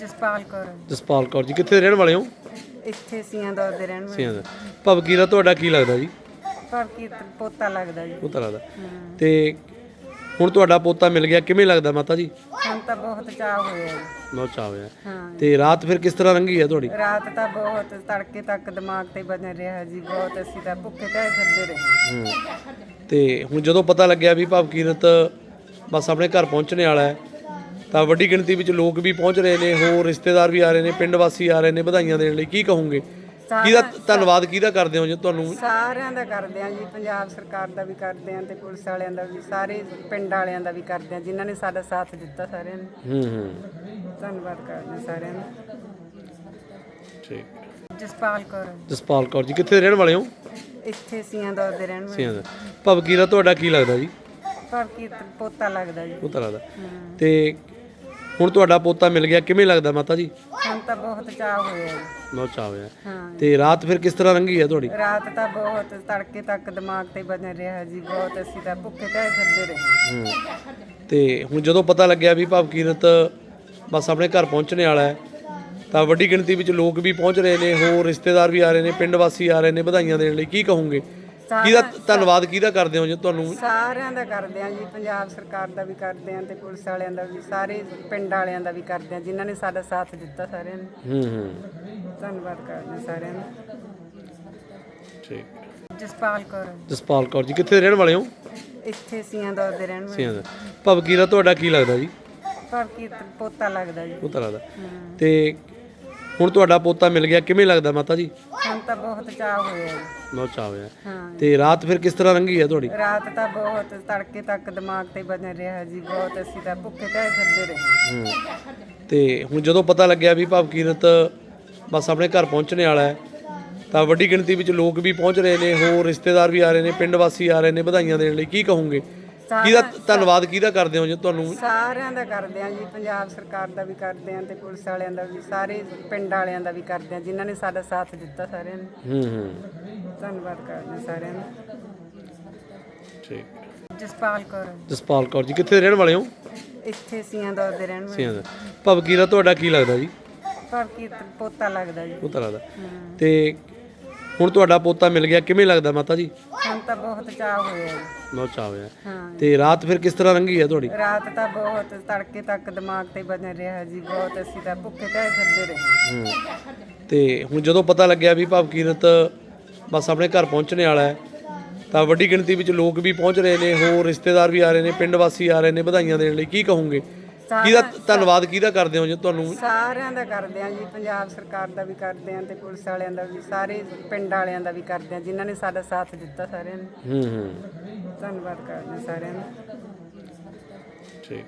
ਜਸਪਾਲ ਕੌਰ। ਜਸਪਾਲ ਕੌਰ ਜੀ ਕਿੱਥੇ ਦੇ ਰਹਿਣ ਵਾਲੇ ਹੋ? ਇੱਥੇ ਸੀਆਂ ਦੌਰ ਦੇ ਰਹਿਣ ਵਾਲੇ। ਸਿਆਂ ਦਾ ਭਵਕੀ ਦਾ ਤੁਹਾਡਾ ਕੀ ਲੱਗਦਾ ਜੀ? ਪਰ ਕੀ ਪੋਤਾ ਲੱਗਦਾ ਜੀ। ਉਹ ਤਰ੍ਹਾਂ ਦਾ ਤੇ ਹੁਣ ਤੁਹਾਡਾ ਪੋਤਾ ਮਿਲ ਗਿਆ ਕਿਵੇਂ ਲੱਗਦਾ ਮਾਤਾ ਜੀ? ਹੁਣ ਤਾਂ ਬਹੁਤ ਚਾਹ ਹੋਇਆ ਜੀ। ਬਹੁਤ ਚਾਹ ਹੋਇਆ। ਹਾਂ। ਤੇ ਰਾਤ ਫਿਰ ਕਿਸ ਤਰ੍ਹਾਂ ਲੰਘੀ ਹੈ ਤੁਹਾਡੀ? ਰਾਤ ਤਾਂ ਬਹੁਤ ਤੜਕੇ ਤੱਕ ਦਿਮਾਗ ਤੇ ਬਣ ਰਿਹਾ ਜੀ ਬਹੁਤ ਅਸੀਂ ਤਾਂ ਭੁੱਖੇ ਤੇ ਫਿਰਦੇ ਰਹੇ। ਹੂੰ। ਤੇ ਹੁਣ ਜਦੋਂ ਪਤਾ ਲੱਗਿਆ ਵੀ ਭਵਕੀਰਤ ਬਸ ਆਪਣੇ ਘਰ ਪਹੁੰਚਣੇ ਵਾਲਾ ਹੈ ਤਾਂ ਵੱਡੀ ਗਿਣਤੀ ਵਿੱਚ ਲੋਕ ਵੀ ਪਹੁੰਚ ਰਹੇ ਨੇ ਹੋਰ ਰਿਸ਼ਤੇਦਾਰ ਵੀ ਆ ਰਹੇ ਨੇ ਪਿੰਡ ਵਾਸੀ ਆ ਰਹੇ ਨੇ ਵਧਾਈਆਂ ਦੇਣ ਲਈ। ਕੀ ਕਹੋਗੇ? ਕਿਹਦਾ ਧੰਨਵਾਦ ਕਿਹਦਾ ਕਰਦੇ ਹੋ ਜੇ ਤੁਹਾਨੂੰ? ਸਾਰਿਆਂ ਦਾ ਕਰਦੇ ਆ ਜੀ ਪੰਜਾਬ ਸਰਕਾਰ ਦਾ ਵੀ ਕਰਦੇ ਆ ਤੇ ਪੁਲਿਸ ਵਾਲਿਆਂ ਦਾ ਵੀ ਸਾਰੇ ਪਿੰਡ ਵਾਲਿਆਂ ਦਾ ਵੀ ਕਰਦੇ ਆ ਜਿਨ੍ਹਾਂ ਨੇ ਸਾਡਾ ਸਾਥ ਦਿੱਤਾ ਸਾਰਿਆਂ ਨੂੰ। ਹੂੰ ਹੂੰ। ਧੰਨਵਾਦ ਕਰਦੇ ਸਾਰਿਆਂ ਦਾ। ਠੀਕ। ਜਸਪਾਲ ਕੌਰ। ਜਸਪਾਲ ਕੌਰ ਜੀ ਕਿੱਥੇ ਦੇ ਰਹਿਣ ਵਾਲੇ ਹੋ? ਇੱਥੇ ਸੀਆਂ ਦੌਰ ਦੇ ਰਹਿਣ ਵਾਲੇ। ਸਿਆਂ ਦਾ ਭਵਕੀ ਦਾ ਤੁਹਾਡਾ ਕੀ ਲੱਗਦਾ ਜੀ? ਪਰ ਕੀ ਪੋਤਾ ਲੱਗਦਾ ਜੀ। ਉਹ ਤਰ੍ਹਾਂ ਦਾ ਤੇ ਹੁਣ ਤੁਹਾਡਾ ਪੋਤਾ ਮਿਲ ਗਿਆ ਕਿਵੇਂ ਲੱਗਦਾ ਮਾਤਾ ਜੀ? ਹੁਣ ਤਾਂ ਬਹੁਤ ਚਾਹ ਹੋਇਆ ਜੀ। ਬਹੁਤ ਚਾਹ ਹੋਇਆ। ਹਾਂ ਤੇ ਰਾਤ ਫਿਰ ਕਿਸ ਤਰ੍ਹਾਂ ਲੰਘੀ ਹੈ ਤੁਹਾਡੀ? ਰਾਤ ਤਾਂ ਬਹੁਤ ਤੜਕੇ ਤੱਕ ਦਿਮਾਗ ਤੇ ਬਣ ਰਿਹਾ ਜੀ ਬਹੁਤ ਅਸੀਂ ਤਾਂ ਭੁੱਖੇ ਤੇ ਫਿਰਦੇ ਰਹੇ ਹੂੰ। ਤੇ ਹੁਣ ਜਦੋਂ ਪਤਾ ਲੱਗਿਆ ਵੀ ਭਵਕੀਰਤ ਬਸ ਆਪਣੇ ਘਰ ਪਹੁੰਚਣੇ ਵਾਲਾ ਹੈ ਤਾਂ ਵੱਡੀ ਗਿਣਤੀ ਵਿੱਚ ਲੋਕ ਵੀ ਪਹੁੰਚ ਰਹੇ ਨੇ ਹੋਰ ਰਿਸ਼ਤੇਦਾਰ ਵੀ ਆ ਰਹੇ ਨੇ ਪਿੰਡ ਵਾਸੀ ਆ ਰਹੇ ਨੇ ਵਧਾਈਆਂ ਦੇਣ ਲਈ। ਕੀ ਕਹੋਗੇ? ਕਿਹਦਾ ਧੰਨਵਾਦ ਕਿਹਦਾ ਕਰਦੇ ਹੋ ਜੇ ਤੁਹਾਨੂੰ? ਸਾਰਿਆਂ ਦਾ ਕਰਦੇ ਆ ਜੀ ਪੰਜਾਬ ਸਰਕਾਰ ਦਾ ਵੀ ਕਰਦੇ ਆ ਤੇ ਪੁਲਿਸ ਵਾਲਿਆਂ ਦਾ ਵੀ ਸਾਰੇ ਪਿੰਡ ਵਾਲਿਆਂ ਦਾ ਵੀ ਕਰਦੇ ਆ ਜਿਨ੍ਹਾਂ ਨੇ ਸਾਡਾ ਸਾਥ ਦਿੱਤਾ ਸਾਰਿਆਂ ਨੂੰ। ਹੂੰ ਹੂੰ। ਧੰਨਵਾਦ ਕਰਦੇ ਸਾਰਿਆਂ ਦਾ। ਠੀਕ। ਜਸਪਾਲ ਕੌਰ। ਜਸਪਾਲ ਕੌਰ ਜੀ ਕਿੱਥੇ ਦੇ ਰਹਿਣ ਵਾਲੇ ਹੋ? ਇੱਥੇ ਸੀਆਂ ਦੌਰ ਦੇ ਰਹਿਣ ਵਾਲੇ। ਸਿਆਂ ਦਾ। ਭਵਕੀ ਦਾ ਤੁਹਾਡਾ ਕੀ ਲੱਗਦਾ ਜੀ? ਪਰ ਕੀ ਪੋਤਾ ਲੱਗਦਾ ਜੀ। ਉਹ ਤਰ੍ਹਾਂ ਦਾ ਤੇ ਹੁਣ ਤੁਹਾਡਾ ਪੋਤਾ ਮਿਲ ਗਿਆ ਕਿਵੇਂ ਲੱਗਦਾ ਮਾਤਾ ਜੀ? ਹੁਣ ਤਾਂ ਬਹੁਤ ਚਾਹ ਹੋਇਆ ਜੀ। ਬਹੁਤ ਚਾਹ ਹੋਇਆ। ਹਾਂ ਤੇ ਰਾਤ ਫਿਰ ਕਿਸ ਤਰ੍ਹਾਂ ਲੰਘੀ ਹੈ ਤੁਹਾਡੀ? ਰਾਤ ਤਾਂ ਬਹੁਤ ਤੜਕੇ ਤੱਕ ਦਿਮਾਗ ਤੇ ਬਣ ਰਿਹਾ ਜੀ ਬਹੁਤ ਅਸੀਂ ਤਾਂ ਭੁੱਖੇ ਤੇ ਫਿਰਦੇ ਰਹੇ ਹੂੰ। ਤੇ ਹੁਣ ਜਦੋਂ ਪਤਾ ਲੱਗਿਆ ਵੀ ਭਵਕੀਰਤ ਬਸ ਆਪਣੇ ਘਰ ਪਹੁੰਚਣੇ ਵਾਲਾ ਹੈ ਤਾਂ ਵੱਡੀ ਗਿਣਤੀ ਵਿੱਚ ਲੋਕ ਵੀ ਪਹੁੰਚ ਰਹੇ ਨੇ ਹੋਰ ਰਿਸ਼ਤੇਦਾਰ ਵੀ ਆ ਰਹੇ ਨੇ ਪਿੰਡ ਵਾਸੀ ਆ ਰਹੇ ਨੇ ਵਧਾਈਆਂ ਦੇਣ ਲਈ। ਕੀ ਕਹੋਗੇ? ਕਿਹਦਾ ਧੰਨਵਾਦ ਕਿਹਦਾ ਕਰਦੇ ਹੋ ਜੇ ਤੁਹਾਨੂੰ? ਸਾਰਿਆਂ ਦਾ ਕਰਦੇ ਆ ਜੀ ਪੰਜਾਬ ਸਰਕਾਰ ਦਾ ਵੀ ਕਰਦੇ ਆ ਤੇ ਪੁਲਿਸ ਵਾਲਿਆਂ ਦਾ ਵੀ ਸਾਰੇ ਪਿੰਡ ਵਾਲਿਆਂ ਦਾ ਵੀ ਕਰਦੇ ਆ ਜਿਨ੍ਹਾਂ ਨੇ ਸਾਡਾ ਸਾਥ ਦਿੱਤਾ ਸਾਰਿਆਂ ਨੂੰ। ਹੂੰ ਹੂੰ। ਧੰਨਵਾਦ ਕਰਦੇ ਸਾਰਿਆਂ ਦਾ। ਠੀਕ। ਜਸਪਾਲ ਕੌਰ। ਜਸਪਾਲ ਕੌਰ ਜੀ ਕਿੱਥੇ ਦੇ ਰਹਿਣ ਵਾਲੇ ਹੋ? ਇੱਥੇ ਸੀਆਂ ਦੌਰ ਦੇ ਰਹਿਣ ਵਾਲੇ। ਸਿਆਂ ਦਾ। ਭਵਕੀ ਦਾ ਤੁਹਾਡਾ ਕੀ ਲੱਗਦਾ ਜੀ? ਪਰ ਕੀ ਪੋਤਾ ਲੱਗਦਾ ਜੀ। ਉਹ ਤਰ੍ਹਾਂ ਦਾ ਤੇ ਹੁਣ ਤੁਹਾਡਾ ਪੋਤਾ ਮਿਲ ਗਿਆ ਕਿਵੇਂ ਲੱਗਦਾ ਮਾਤਾ ਜੀ? ਹੁਣ ਤਾਂ ਬਹੁਤ ਚਾਹ ਹੋਇਆ ਜੀ। ਬਹੁਤ ਚਾਹ ਹੋਇਆ। ਹਾਂ ਤੇ ਰਾਤ ਫਿਰ ਕਿਸ ਤਰ੍ਹਾਂ ਲੰਘੀ ਹੈ ਤੁਹਾਡੀ? ਰਾਤ ਤਾਂ ਬਹੁਤ ਤੜਕੇ ਤੱਕ ਦਿਮਾਗ ਤੇ ਬਣ ਰਿਹਾ ਜੀ ਬਹੁਤ ਅਸੀਂ ਤਾਂ ਭੁੱਖੇ ਤੇ ਫਿਰਦੇ ਰਹੇ ਹੂੰ। ਤੇ ਹੁਣ ਜਦੋਂ ਪਤਾ ਲੱਗਿਆ ਵੀ ਭਵਕੀਰਤ ਬਸ ਆਪਣੇ ਘਰ ਪਹੁੰਚਣੇ ਵਾਲਾ ਹੈ ਤਾਂ ਵੱਡੀ ਗਿਣਤੀ ਵਿੱਚ ਲੋਕ ਵੀ ਪਹੁੰਚ ਰਹੇ ਨੇ ਹੋਰ ਰਿਸ਼ਤੇਦਾਰ ਵੀ ਆ ਰਹੇ ਨੇ ਪਿੰਡ ਵਾਸੀ ਆ ਰਹੇ ਨੇ ਵਧਾਈਆਂ ਦੇਣ ਲਈ। ਕੀ ਕਹੋਗੇ? ਕਿਹਦਾ ਧੰਨਵਾਦ ਕਿਹਦਾ ਕਰਦੇ ਹੋ ਜੇ ਤੁਹਾਨੂੰ? ਸਾਰਿਆਂ ਦਾ ਕਰਦੇ ਆ ਜੀ ਪੰਜਾਬ ਸਰਕਾਰ ਦਾ ਵੀ ਕਰਦੇ ਆ ਤੇ ਪੁਲਿਸ ਵਾਲਿਆਂ ਦਾ ਵੀ ਸਾਰੇ ਪਿੰਡ ਵਾਲਿਆਂ ਦਾ ਵੀ ਕਰਦੇ ਆ ਜਿਨ੍ਹਾਂ ਨੇ ਸਾਡਾ ਸਾਥ ਦਿੱਤਾ ਸਾਰਿਆਂ ਨੂੰ। ਹੂੰ ਹੂੰ। ਧੰਨਵਾਦ ਕਰਦੇ ਸਾਰਿਆਂ ਦਾ। ਠੀਕ।